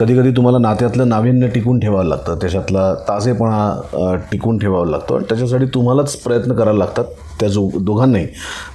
कधी कधी तुम्हाला नात्यातलं नाविन्य टिकून ठेवावं लागतं त्याच्यातला ताजेपणा टिकून ठेवावा लागतो आणि त्याच्यासाठी तुम्हालाच प्रयत्न करायला लागतात. त्या जो दोघांनाही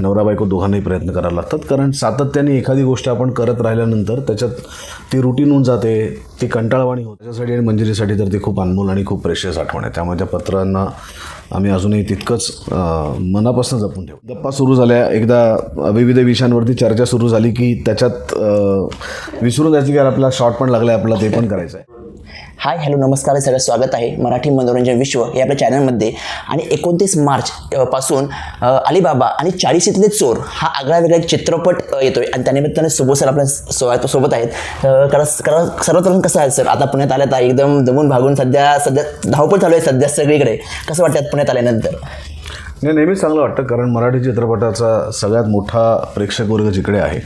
नवरा बायको दोघांनाही प्रयत्न करायला लागतात. कारण सातत्याने एखादी गोष्ट आपण करत राहिल्यानंतर त्याच्यात ती रुटीन होऊन जाते ती कंटाळवाणी होते. त्याच्यासाठी आणि मंजिरीसाठी तर ती खूप अनमोल आणि खूप प्रेशियस आठवण आहे. त्यामुळे त्या पत्रांना आम्ही अजूनही तितकंच मनापासून जपून ठेवू. गप्पा सुरू झाल्या. एकदा विविध विषयांवरती चर्चा सुरू झाली की त्याच्यात विसरून जायचं की आपला शॉर्ट पण लागला आपला ते पण करायचं आहे हाय हॅलो नमस्कार सगळं स्वागत आहे मराठी मनोरंजन विश्व या आपल्या चॅनलमध्ये. आणि एकोणतीस मार्च पासून अलीबाबा अलिबाबा आणि चाळीशीतले चोर हा आगळा वेगळा एक चित्रपट येतो येतोय. आणि त्यानिमित्ताने सुबोध सर आपल्या सो- सोबत आहेत. कारण कारण सर्वप्रथम कसं आहे सर आता पुण्यात आल्यात आहे, एकदम दमून भागून सध्या सध्या धावपळ चालू आहे सध्या सगळीकडे. कसं वाटतं पुण्यात आल्यानंतर? नाही नेहमीच चांगलं वाटतं कारण मराठी चित्रपटाचा सगळ्यात मोठा प्रेक्षक वर्ग जिकडे आहे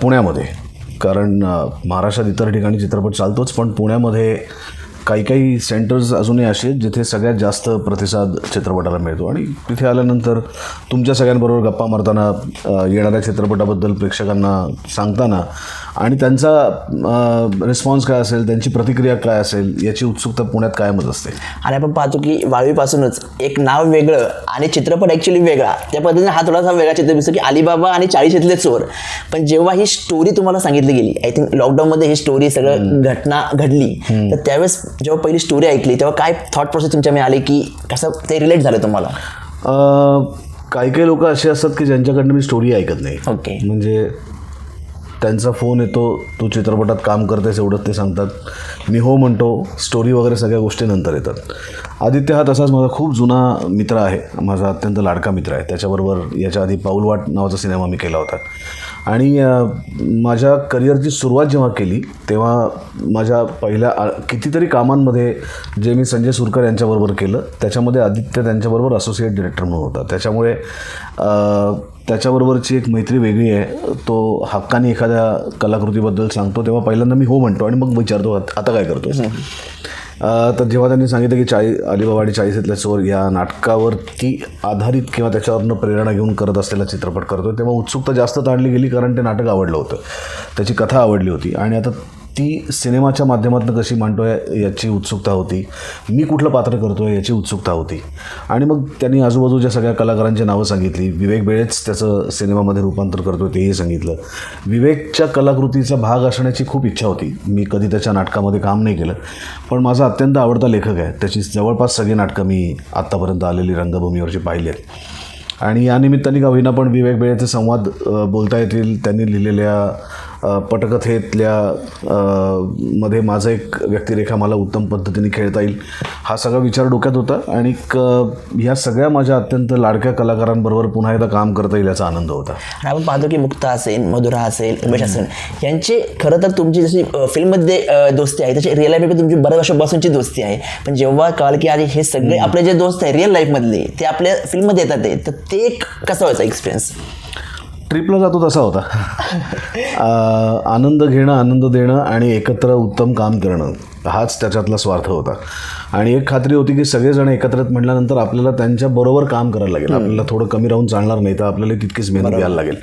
पुण्यामध्ये. कारण महाराष्ट्रात इतर ठिकाणी चित्रपट चालतोच पण पुण्यामध्ये काही काही सेंटर्स अजूनही असे आहेत जिथे सगळ्यात जास्त प्रतिसाद चित्रपटाला मिळतो. आणि तिथे आल्यानंतर तुमच्या सगळ्यांबरोबर गप्पा मारताना येणाऱ्या चित्रपटाबद्दल प्रेक्षकांना सांगताना आणि त्यांचा रिस्पॉन्स काय असेल त्यांची प्रतिक्रिया काय असेल याची उत्सुकता पुण्यात कायमच असते. आणि आपण पाहतो की वाळवीपासूनच एक नाव वेगळं आणि चित्रपट ॲक्च्युली वेगळा. त्या पद्धतीने हा थोडासा वेगळा चित्रपट दिसतो की अलिबाबा आणि चाळीशीतले चोर. पण जेव्हा ही स्टोरी तुम्हाला सांगितली गेली आय थिंक लॉकडाऊनमध्ये ही स्टोरी सगळं घटना घडली तर त्यावेळेस जेव्हा पहिली स्टोरी ऐकली तेव्हा काय थॉट प्रोसेस तुमच्या मिळाली की कसं ते रिलेट झालं तुम्हाला? काही काही लोक असे असतात की ज्यांच्याकडनं मी स्टोरी ऐकत नाही. ओके म्हणजे त्यांचा फोन येतो तू चित्रपटात काम करतेस एवढंच ते सांगतात. मी हो म्हणतो स्टोरी वगैरे सगळ्या गोष्टी नंतर येतात. आदित्य हा तसाच माझा खूप जुना मित्र आहे. माझा अत्यंत लाडका मित्र आहे. त्याच्याबरोबर याच्या आधी पाऊलवाट नावाचा सिनेमा मी केला होता. आणि माझ्या करिअरची सुरुवात जेव्हा केली तेव्हा माझ्या पहिल्या आ- कितीतरी कामांमध्ये जे मी संजय सुरकर यांच्याबरोबर केलं त्याच्यामध्ये आदित्य त्यांच्याबरोबर असोसिएट डिरेक्टर म्हणून होता. त्याच्यामुळे त्याच्याबरोबरची एक मैत्री वेगळी आहे. तो हक्काने एखाद्या कलाकृतीबद्दल सांगतो तेव्हा पहिल्यांदा मी हो म्हणतो आणि मग विचारतो "आत- काय करतोस? अ, तर जेव्हा त्यांनी सांगितलं की चाळी अलिबाबा आणि चाळीसातल्या चोर या नाटकावरती आधारित किंवा त्याच्यावरनं प्रेरणा घेऊन करत असलेला चित्रपट करतो तेव्हा उत्सुकता जास्त ताणली गेली कारण ते नाटक आवडलं होतं. त्याची कथा आवडली होती. आणि आता ती सिनेमाच्या माध्यमातून कशी मांडतो आहे याची उत्सुकता होती. मी कुठलं पात्र करतो आहे याची उत्सुकता होती. आणि मग त्यांनी आजूबाजूच्या सगळ्या कलाकारांची नावं सांगितली. विवेक बेळेच त्याचं सिनेमामध्ये रूपांतर करतो तेही सांगितलं. विवेकच्या कलाकृतीचा भाग असण्याची खूप इच्छा होती. मी कधी त्याच्या नाटकामध्ये काम नाही केलं. पण माझा अत्यंत आवडता लेखक आहे. त्याची जवळपास सगळी नाटकं मी आत्तापर्यंत आलेली रंगभूमीवरची पाहिली आहेत. आणि या निमित्ताने का होईना पण विवेक बेळेचे संवाद बोलता येतील. त्यांनी लिहिलेल्या पटकथेतल्या मध्ये माझं एक व्यक्तिरेखा मला उत्तम पद्धतीने खेळता येईल हा सगळा विचार डोक्यात होता. आणि ह्या सगळ्या माझ्या अत्यंत लाडक्या कलाकारांबरोबर पुन्हा एकदा काम करता येईल याचा आनंद होता. आणि आपण पाहतो की मुक्ता असेल मधुरा असेल उमेश असेल यांचे खरं तर तुमची जशी फिल्ममध्ये दोस्ती आहे तशी रिअल लाईफमध्ये तुमची बऱ्याच वर्षापासूनची दोस्ती आहे. पण जेव्हा कळालं की अरे हे सगळे आपले जे दोस्त आहे रिअल लाईफमधले ते आपल्या फिल्ममध्ये येतात ते तर ते एक कसा व्हायचा एक्सपिरियन्स ट्रिपला जातो तसा होता. आनंद घेणं आनंद देणं आणि एकत्र उत्तम काम करणं. हाच त्याच्यातला स्वार्थ होता. आणि एक खात्री होती की सगळेजण एकत्रित म्हटल्यानंतर आपल्याला त्यांच्याबरोबर काम करायला लागेल. आपल्याला थोडं कमी राहून चालणार नाही तर आपल्याला तितकीच मेहनत घ्यायला लागेल.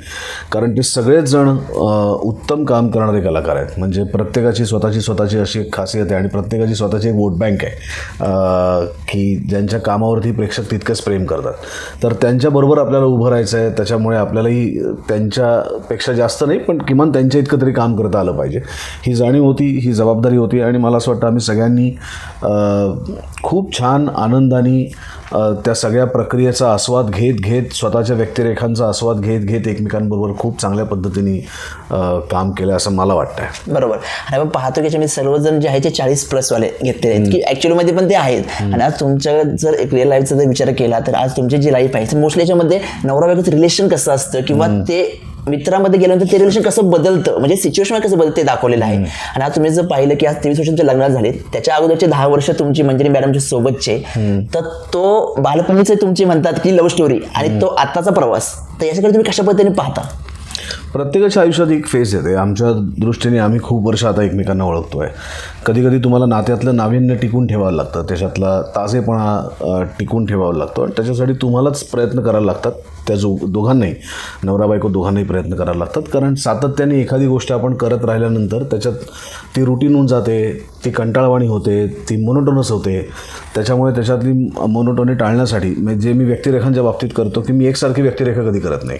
कारण ते सगळेच जण उत्तम काम करणारे कलाकार आहेत. म्हणजे प्रत्येकाची स्वतःची स्वतःची अशी एक खासियत आहे आणि प्रत्येकाची स्वतःची एक वोट बँक आहे. की ज्यांच्या कामावरती प्रेक्षक तितकंच प्रेम करतात. तर त्यांच्याबरोबर आपल्याला उभं राहायचं आहे. त्याच्यामुळे आपल्यालाही त्यांच्यापेक्षा जास्त नाही पण किमान त्यांच्या इतकं तरी काम करता आलं पाहिजे. ही जाणीव होती ही जबाबदारी होती आणि मला असं वाटतं आम्ही सगळ्यांनी खूप छान आनंदाने त्या सगळ्या प्रक्रियेचा आस्वाद घेत घेत स्वतःच्या व्यक्तिरेखांचा आस्वाद घेत घेत एकमेकांबरोबर खूप चांगल्या पद्धतीने काम केलं असं मला वाटतं बरोबर. आणि आपण पाहतो की याच्यामध्ये सर्वजण जे आहे ते चाळीस प्लसवाले घेतलेले आहेत. की ॲक्च्युअलीमध्ये पण ते आहेत. आणि आज तुमच्या जर एक रिअल लाईफचा जर विचार केला तर आज तुमची जी लाईफ आहे मोस्टली याच्यामध्ये नवरा बायकोचं रिलेशन कसं असतं? किंवा ते मित्रामध्ये गेल्यानंतर ते रिलेशन कसं बदलतं? म्हणजे सिच्युएशन कसं बदलतं ते दाखवलेलं आहे. आणि आज तुम्ही जर पाहिलं की आज तेवीस वर्षांचे लग्न झाले त्याच्या अगोदरचे दहा वर्ष तुमची मंजिरी मॅडमच्या सोबतचे तर तो बालपणीचे तुमची म्हणतात की लव्ह स्टोरी आणि तो आत्ताचा प्रवास. तर याच्याकडे तुम्ही कशा पद्धतीने पाहता? प्रत्येकाच्या आयुष्यात एक फेज येते. आमच्या दृष्टीने आम्ही खूप वर्ष आता एकमेकांना ओळखतो आहे कधी कधी तुम्हाला नात्यातलं नाविन्य टिकून ठेवावं लागतं. त्याच्यातला ताजेपणा टिकून ठेवावं लागतो. आणि त्याच्यासाठी तुम्हालाच प्रयत्न करायला लागतात. त्या जो दोघांनाही नवरा बायको दोघांनाही प्रयत्न करायला लागतात. कारण सातत्याने एखादी गोष्ट आपण करत राहिल्यानंतर त्याच्यात ती रुटीन होऊन जाते. ती कंटाळवाणी होते ती मोनोटोनस होते. त्याच्यामुळे त्याच्यातली मोनोटोनी टाळण्यासाठी म्हणजे जे मी व्यक्तिरेखांच्या बाबतीत करतो की मी एकसारखी व्यक्तिरेखा कधी करत नाही.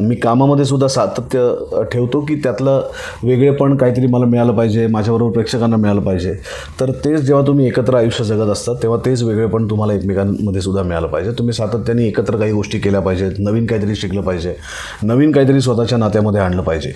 मी कामामध्ये सुद्धा सातत्य ठेवतो की त्यातलं वेगळेपण काहीतरी मला मिळालं पाहिजे माझ्याबरोबर प्रेक्षकांना मिळालं पाहिजे. तर तेच जेव्हा तुम्ही एकत्र आयुष्य जगत असतात तेव्हा तेच वेगळेपण तुम्हाला एकमेकांमध्ये सुद्धा मिळालं पाहिजे. तुम्ही सातत्याने एकत्र काही गोष्टी केल्या पाहिजेत नवीन काहीतरी शिकलं पाहिजे नवीन काहीतरी स्वतःच्या नात्यामध्ये आणलं पाहिजे.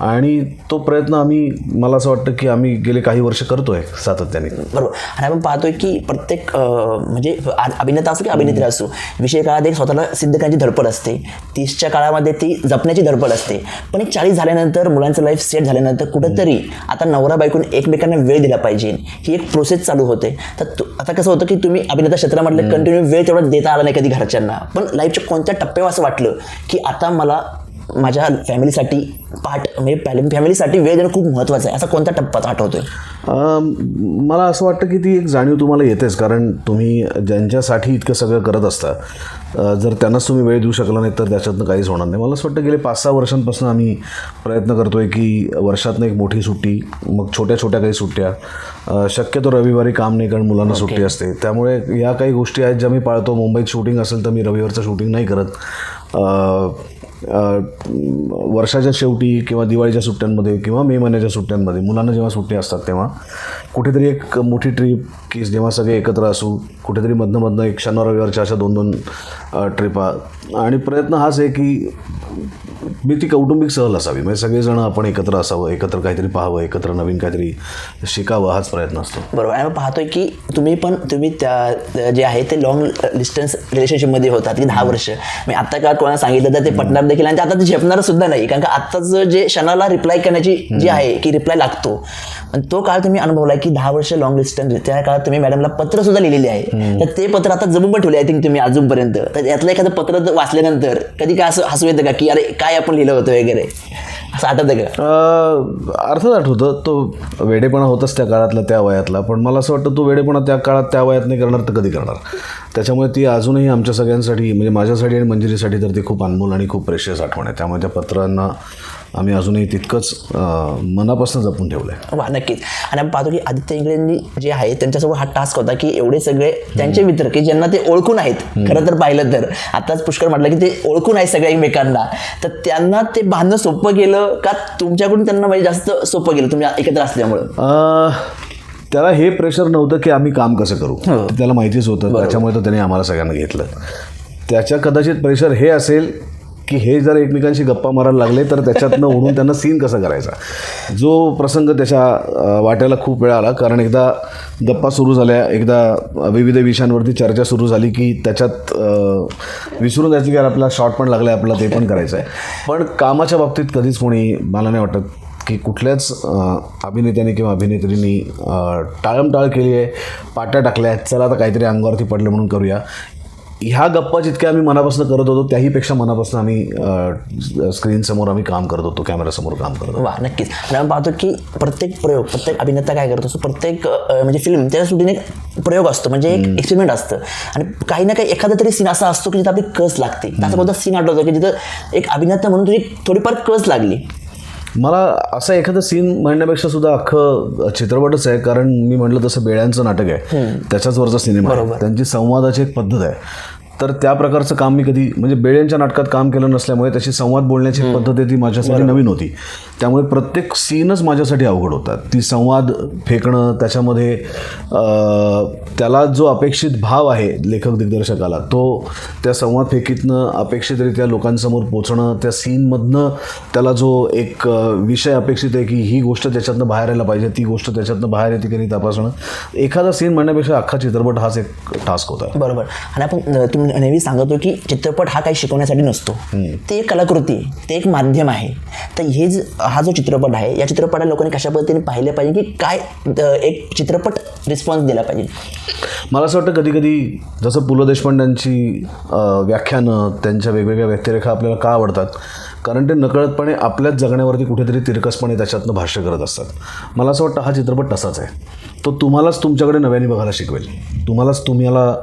आणि तो प्रयत्न आम्ही मला असं वाटतं की आम्ही गेले काही वर्ष करतो आहे सातत्याने. बरोबर. आणि आपण पाहतोय की प्रत्येक म्हणजे अभिनेता असो की अभिनेत्री असो विषय काळात एक स्वतःला सिद्ध करण्याची धडपड असते. तीसच्या काळामध्ये ती जपण्याची धडपड असते. पण एक चाळीस झाल्यानंतर मुलांचं लाईफ सेट झाल्यानंतर कुठंतरी आता नवरा बायकून एकमेकांना वेळ दिला पाहिजे. ही एक प्रोसेस चालू होते. तर आता कसं होतं की तुम्ही अभिनेता क्षेत्रामधले कंटिन्यू वेळ तेवढा देता आला नाही कधी घरच्यांना. पण लाईफच्या कोणत्या टप्प्यावर असं वाटलं की आता मला माझ्या फॅमिलीसाठी पार्ट म्हणजे फॅमिलीसाठी वेळ देणं खूप महत्त्वाचं आहे. असा कोणता टप्पा आठवतोय? अम, मला असं वाटतं की ती एक जाणीव तुम्हाला येतेच कारण तुम्ही ज्यांच्यासाठी इतकं सगळं करत असता जर त्यांनाच तुम्ही वेळ देऊ शकला नाही तर त्याच्यातनं काहीच होणार नाही. मला असं वाटतं गेले पाच सहा वर्षांपासून आम्ही प्रयत्न करतो आहे की वर्षातनं एक मोठी सुट्टी मग छोट्या छोट्या काही सुट्ट्या शक्यतो रविवारी काम नाही कारण मुलांना सुट्टी असते. त्यामुळे या काही गोष्टी आहेत ज्या मी पाळतो. मुंबईत शूटिंग असेल तर मी रविवारचं शूटिंग नाही करत. वर्षाच्या शेवटी किंवा दिवाळीच्या सुट्ट्यांमध्ये किंवा मे महिन्याच्या सुट्ट्यांमध्ये मुलांना जेव्हा सुट्टी असतात तेव्हा कुठेतरी एक मोठी ट्रीप की जेव्हा सगळे एकत्र असू कुठेतरी मधनं मधनं एक शनिवार रविवारच्या अशा दोन दोन ट्रिपा आणि प्रयत्न हाच आहे की मी ती कौटुंबिक सहल असावी. म्हणजे सगळेजण आपण एकत्र असावं एकत्र काहीतरी पाहावं एकत्र नवीन काहीतरी शिकावं हाच प्रयत्न असतो. बरोबर. आणि पाहतोय की तुम्ही पण तुम्ही त्या जे आहे ते लॉंग डिस्टन्स रिलेशनशिपमध्ये होतात की दहा वर्ष. मी आता का कोणाला सांगितलं तर ते पटणार देखील आणि आता ते झेपणार सुद्धा नाही. कारण का आत्ताचं जे क्षणाला रिप्लाय करण्याची जी आहे की रिप्लाय लागतो. आणि तो काळ तुम्ही अनुभवलाय की दहा वर्ष लॉंग डिस्टन्स त्या काळात तुम्ही मॅडमला पत्र सुद्धा लिहिलेले आहे. तर ते पत्र आता जमून पण ठेवले आय थिंक तुम्ही अजूनपर्यंत. तर यातलं एखादं पत्र वाचल्यानंतर कधी काय असं हसू येतं का की अरे काय आपण लिहिलं होतं वगैरे? असं आठवतं का? अर्थच अर्थात आठवतं. तो वेडेपणा होताच त्या काळातला त्या वयातला. पण मला असं वाटतं तो वेडेपणा त्या काळात त्या वयात नाही करणार तर कधी करणार? त्याच्यामुळे ती अजूनही आमच्या सगळ्यांसाठी म्हणजे माझ्यासाठी आणि मंजिरीसाठी तर ती खूप अनमोल आणि खूप प्रेशियस आठवण आहे. त्यामुळे त्या पत्रांना आम्ही अजूनही तितकंच मनापासून जपून ठेवलं आहे वा नक्कीच. आणि आपण पाहतो की आदित्य इंगळेंनी जे आहे त्यांच्यासोबत हा टास्क होता की एवढे सगळे त्यांचे मित्र की ज्यांना ते ओळखून आहेत खरं तर पाहिलं तर. आताच पुष्कर म्हटलं की ते ओळखून आहेत सगळ्या एकमेकांना. तर त्यांना ते बांधणं सोपं गेलं का तुमच्याकडून त्यांना म्हणजे जास्त सोपं गेलं तुम्ही एकत्र असल्यामुळं? त्याला हे प्रेशर नव्हतं की आम्ही काम कसं करू. हो. त्याला माहितीच होतं. त्याच्यामुळे तर त्याने आम्हाला सगळ्यांना घेतलं. त्याच्या कदाचित प्रेशर हे असेल की हे जर एकमेकांशी गप्पा मारायला लागले तर त्याच्यातनं ओढून त्यांना सीन कसा करायचा? जो प्रसंग त्याच्या वाट्याला खूप वेळा आला. कारण एकदा गप्पा सुरू झाल्या एकदा विविध विषयांवरती चर्चा सुरू झाली की त्याच्यात विसरून जायचं की आपला शॉर्ट पण लागला आपल्याला ते पण करायचं आहे पण कामाच्या बाबतीत कधीच कोणी मला नाही वाटत की कुठल्याच अभिनेत्याने किंवा अभिनेत्रींनी टाळमटाळ केली आहे पाट्या टाकल्या आहेत चला आता काहीतरी अंगावरती पडलं म्हणून करूया. ह्या गप्पा जितक्या आम्ही मनापासून करत होतो त्याहीपेक्षा मनापासून आम्ही स्क्रीनसमोर आम्ही काम करत होतो कॅमेरासमोर काम करत होतो. वा नक्कीच. आणि आपण पाहतो की प्रत्येक प्रयोग प्रत्येक अभिनेता काय करतो असतो प्रत्येक म्हणजे फिल्म त्या एक प्रयोग असतो म्हणजे एक एक्सपेरिमेंट असतं. आणि काही ना काही एखादा तरी सीन असा असतो की जिथं आपली कस लागते. असा कोणता सीन आठवतो की जिथं एक अभिनेता म्हणून तुझी थोडीफार कस लागली. मला असं एखादं सीन म्हणण्यापेक्षा सुद्धा अख्खं चित्रपटच आहे. कारण मी म्हटलं तसं बेळ्यांचं नाटक आहे. त्याच्याचवरचा सिनेमा आहे. त्यांची संवादाची एक पद्धत आहे. तर त्या प्रकारचं काम मी कधी म्हणजे बेळ्यांच्या नाटकात काम केलं नसल्यामुळे त्याची संवाद बोलण्याची पद्धत ती माझ्यासाठी नवीन होती. त्यामुळे प्रत्येक सीनच माझ्यासाठी अवघड होता. ती संवाद फेकणं त्याच्यामध्ये त्याला जो अपेक्षित भाव आहे लेखक दिग्दर्शकाला तो त्या संवाद फेकीतनं अपेक्षितरित्या लोकांसमोर पोचणं त्या सीनमधनं त्याला जो एक विषय अपेक्षित आहे की ही गोष्ट त्याच्यातनं बाहेर यायला पाहिजे ती गोष्ट त्याच्यातनं बाहेर येते की नाही तपासणं एखादा सीन म्हणण्यापेक्षा अख्खा चित्रपट हाच एक टास्क होता. बरोबर. आणि आपण तुम्ही नेहमी सांगतो की चित्रपट हा काही शिकवण्यासाठी नसतो. ते एक कलाकृती आहे ते एक माध्यम आहे. तर हे ज हा जो चित्रपट आहे या चित्रपटाला लोकांनी कशा पद्धतीने पाहिले पाहिजे की काय एक चित्रपट रिस्पॉन्स दिला पाहिजे? मला असं वाटतं कधी कधी जसं पु ल देशपांड्यांची व्याख्यानं त्यांच्या वेगवेगळ्या व्यक्तिरेखा आपल्याला का आवडतात? कारण ते नकळतपणे आपल्याच जगण्यावरती कुठेतरी तिरकसपणे त्याच्यातनं भाष्य करत असतात. मला असं वाटतं हा चित्रपट तसाच आहे. तो तुम्हालाच तुमच्याकडे नव्याने बघायला शिकवेल. तुम्हालाच तुम्हाला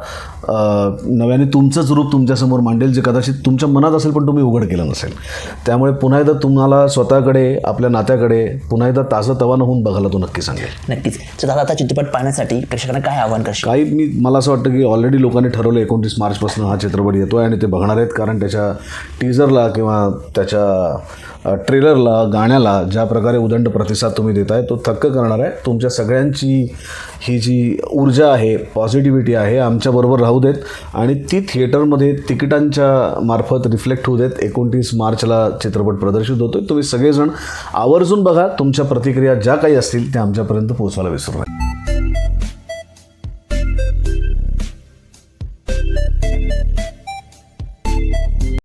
नव्याने तुमचंच रूप तुमच्यासमोर मांडेल जे कदाचित तुमच्या मनात असेल पण तुम्ही उघड केलं नसेल. त्यामुळे पुन्हा एकदा तुम्हाला स्वतःकडे आपल्या नात्याकडे पुन्हा एकदा ताजं तवानं होऊन बघायला तो नक्की सांगेल. नक्कीच. दादा आता चित्रपट पाहण्यासाठी प्रेक्षकांना काय आव्हान करशील? काही मी मला असं वाटतं की ऑलरेडी लोकांनी ठरवलं एकोणतीस मार्चपासून हा चित्रपट येतो आहे आणि ते बघणार आहेत कारण त्याच्या टीजरला किंवा त्याच्या ट्रेलरला गाण्याला ज्या प्रकारे उदंड प्रतिसाद तुम्ही देत आहे तो थक्क करणार आहे. तुमच्या सगळ्यांची ही जी ऊर्जा आहे पॉझिटिव्हिटी आहे आमच्याबरोबर राहू देत. आणि ती थिएटरमध्ये तिकिटांच्या मार्फत रिफ्लेक्ट होऊ देत. एकोणतीस मार्चला चित्रपट प्रदर्शित होतोय. तुम्ही सगळेजण आवर्जून बघा. तुमच्या प्रतिक्रिया ज्या काही असतील त्या आमच्यापर्यंत पोहोचवायला विसरू नका.